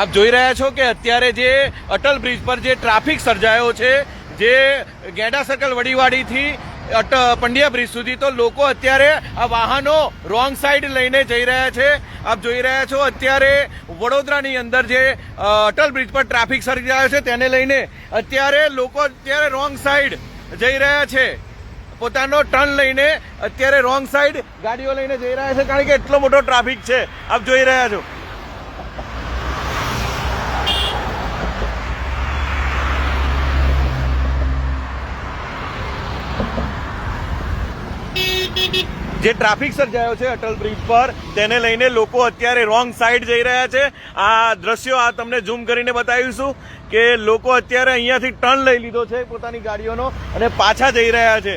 આપ જોઈ રહ્યા છો કે અત્યારે જે અટલ બ્રિજ પર જે ટ્રાફિક સર્જાયો છે, જે ગેડા સર્કલ વડીવાડીથી અટ, પંડ્યા બ્રિજ સુધી, તો લોકો અત્યારે આ વાહનો રોંગ સાઈડ લઈને જઈ રહ્યા છે. આપ જોઈ રહ્યા છો અત્યારે વડોદરાની અંદર જે અટલ બ્રિજ પર ટ્રાફિક સર્જાયો છે, તેને લઈને અત્યારે લોકો અત્યારે રોંગ સાઈડ જઈ રહ્યા છે. પોતાનો ટર્ન લઈને અત્યારે રોંગ સાઈડ ગાડીઓ લઈને જઈ રહ્યા છે, કારણ કે એટલો મોટો ટ્રાફિક છે. આપ જોઈ રહ્યા છો. જે ટ્રાફિક સર્જાયો છે અટલ બ્રિજ પર, તેને લઈને લોકો અત્યારે રોંગ સાઈડ જઈ રહ્યા છે. આ દ્રશ્યો આ તમને ઝૂમ કરીને બતાવીશું કે લોકો અત્યારે અહીંયાથી ટર્ન લઈ લીધો છે પોતાની ગાડીઓનો અને પાછા જઈ રહ્યા છે.